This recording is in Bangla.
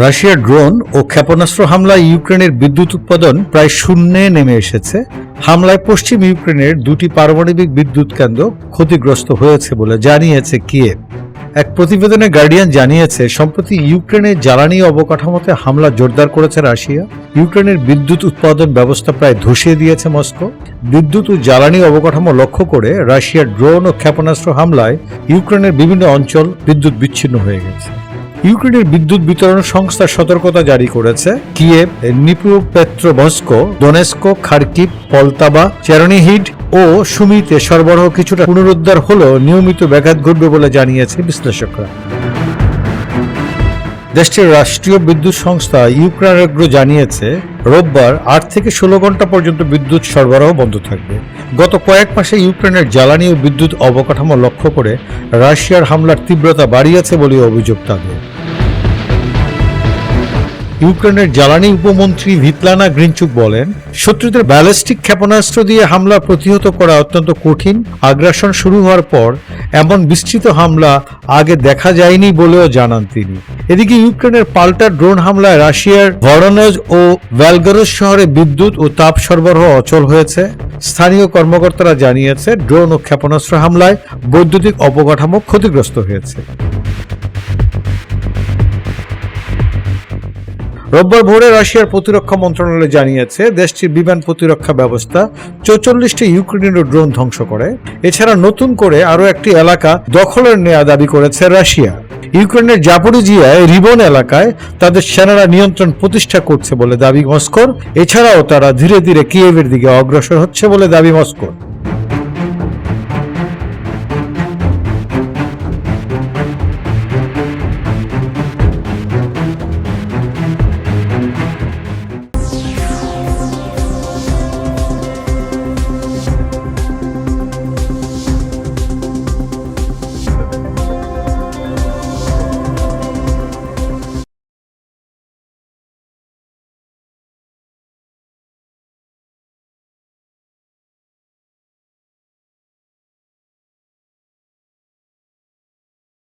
রাশিয়ার ড্রোন ও ক্ষেপণাস্ত্র হামলায় ইউক্রেনের বিদ্যুৎ উৎপাদন প্রায় শূন্যে নেমে এসেছে। হামলায় পশ্চিম ইউক্রেনের দুটি পারমাণবিক বিদ্যুৎ কেন্দ্র ক্ষতিগ্রস্ত হয়েছে বলে জানিয়েছে কিয়েভ। এক প্রতিবেদনে গার্ডিয়ান জানিয়েছে, সম্প্রতি ইউক্রেনের জ্বালানি অবকাঠামোতে হামলা জোরদার করেছে রাশিয়া। ইউক্রেনের বিদ্যুৎ উৎপাদন ব্যবস্থা প্রায় ধসিয়ে দিয়েছে মস্কো। বিদ্যুৎ ও জ্বালানি অবকাঠামো লক্ষ্য করে রাশিয়ার ড্রোন ও ক্ষেপণাস্ত্র হামলায় ইউক্রেনের বিভিন্ন অঞ্চল বিদ্যুৎ বিচ্ছিন্ন হয়ে গেছে। ইউক্রেনের বিদ্যুৎ বিতরণ সংস্থা সতর্কতা জারি করেছে। Kyiv Dnipropetrovsk Donetsk, Kharkiv Poltava Chernihiv ও সুমিতে সরবরাহ কিছুটা পুনরুদ্ধার হলেও নিয়মিত ব্যাঘাত ঘটবে বলে জানিয়েছে বিশ্লেষকরা। দেশটির রাষ্ট্রীয় বিদ্যুৎ সংস্থা ইউক্রানাগ্রো জানিয়েছে, রোববার আট থেকে ষোলো ঘণ্টা পর্যন্ত বিদ্যুৎ সরবরাহ বন্ধ থাকবে। গত কয়েক মাসে ইউক্রেনের জ্বালানি ও বিদ্যুৎ অবকাঠামো লক্ষ্য করে রাশিয়ার হামলার তীব্রতা বাড়িয়েছে বলে অভিযোগ তাদের। ইউক্রেনের জ্বালানি উপমন্ত্রী ভিতলানা গ্রিনচুক বলেন, শত্রুদের ব্যালিস্টিক ক্ষেপণাস্ত্র দিয়ে হামলা প্রতিহত করা অত্যন্ত কঠিন। আগ্রাসন শুরু হওয়ার পর এমন বিস্তৃত হামলা আগে দেখা যায়নি বলেও জানান তিনি। এদিকে ইউক্রেনের পাল্টা ড্রোন হামলায় রাশিয়ার ভরনজ ও ভ্যালগরস শহরে বিদ্যুৎ ও তাপ সরবরাহ অচল হয়েছে। স্থানীয় কর্মকর্তারা জানিয়েছে, ড্রোন ও ক্ষেপণাস্ত্র হামলায় বৈদ্যুতিক অবকাঠামো ক্ষতিগ্রস্ত হয়েছে। রোববার ভোরে রাশিয়ার প্রতিরক্ষা মন্ত্রণালয় জানিয়েছে, দেশটির বিমান প্রতিরক্ষা ব্যবস্থা চৌচল্লিশটি ইউক্রেনীয় ড্রোন ধ্বংস করে। এছাড়া নতুন করে আরও একটি এলাকা দখলের নেয়া দাবি করেছে রাশিয়া। ইউক্রেনের জাপোরিজিয়ায় রিবন এলাকায় তাদের সেনারা নিয়ন্ত্রণ প্রতিষ্ঠা করছে বলে দাবি মস্কোর। এছাড়াও তারা ধীরে ধীরে কিয়েভের দিকে অগ্রসর হচ্ছে বলে দাবি মস্কোর।